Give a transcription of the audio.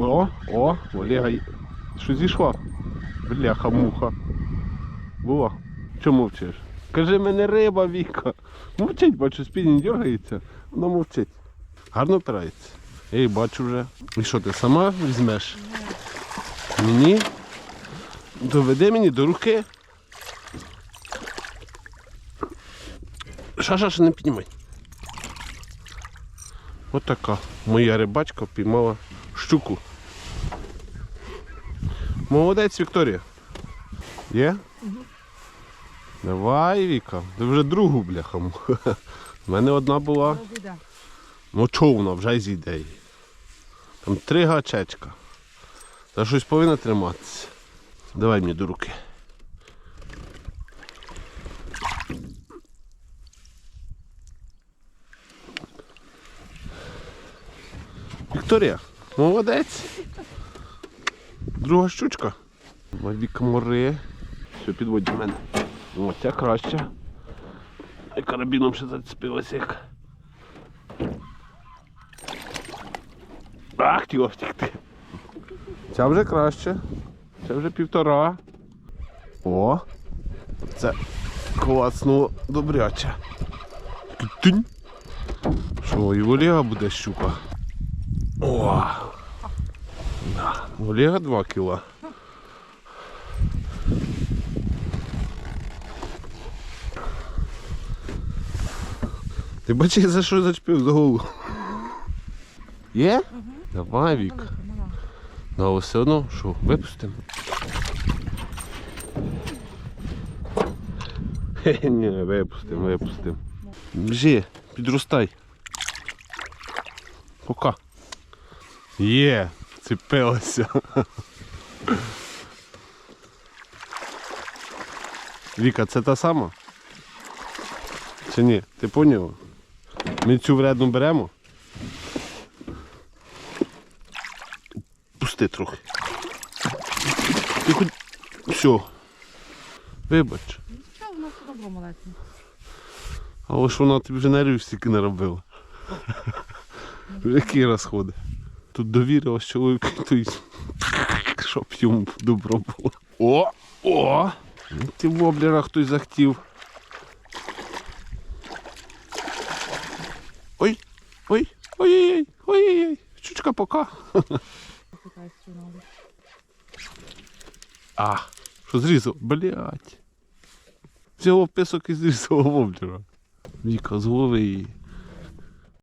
О, о, Олега. Що зійшло? Бляха муха. Було. Чому мовчиш? Кажи мене риба, Віка. Мовчить, бачу, спінінг дергається, воно мовчить. Гарно впирається. Ей, бачу вже. І що ти сама візьмеш? Мені? Доведи мені до руки. Шаша ще не піднімай. От така моя рибачка піймала щуку. Молодець, Вікторія. Є? Давай, Віка. Ти вже другу бляха. У мене одна була. Ну човна, вже з ідеї. Там три гачечка. Та щось повинно триматися. Давай мені до руки. Вікторія, молодець. Друга щучка. Віка мори. Все, підводь до мене. О, ця краща. І карабіном ще зацепилася як. А, хотіла втекти. Ця вже краще. Це вже півтора. О! Це класно добряче. Тинь. Що, і в Олега буде щука. О! Да. У Олега 2 кіла. Ти бачиш, за що зачепив за голову? Є? Давай, Вік. Ну, але все одно, що, випустимо? Ні, випустимо, випустимо. Біжи, підростай. Пока. Є, цепилася. Віка, це та сама? Чи ні? Ти поняла? Ми цю вредну беремо? Пусти трохи. Ти хоч. Все. Вибач. Що в нас добро малець? Але ж вона тобі вже нервів стільки наробила. Які розходи. Тут довірилась чоловіку, то й щоб йому добро було. О! О! Ти воблера хтось захотів. Ой! Ой! Ой-ой-ой! Ой-ой-ой! Чучка пока. А, що зрізав? Блять. Взяло писок і зрізало воблера. Віка, з голови її.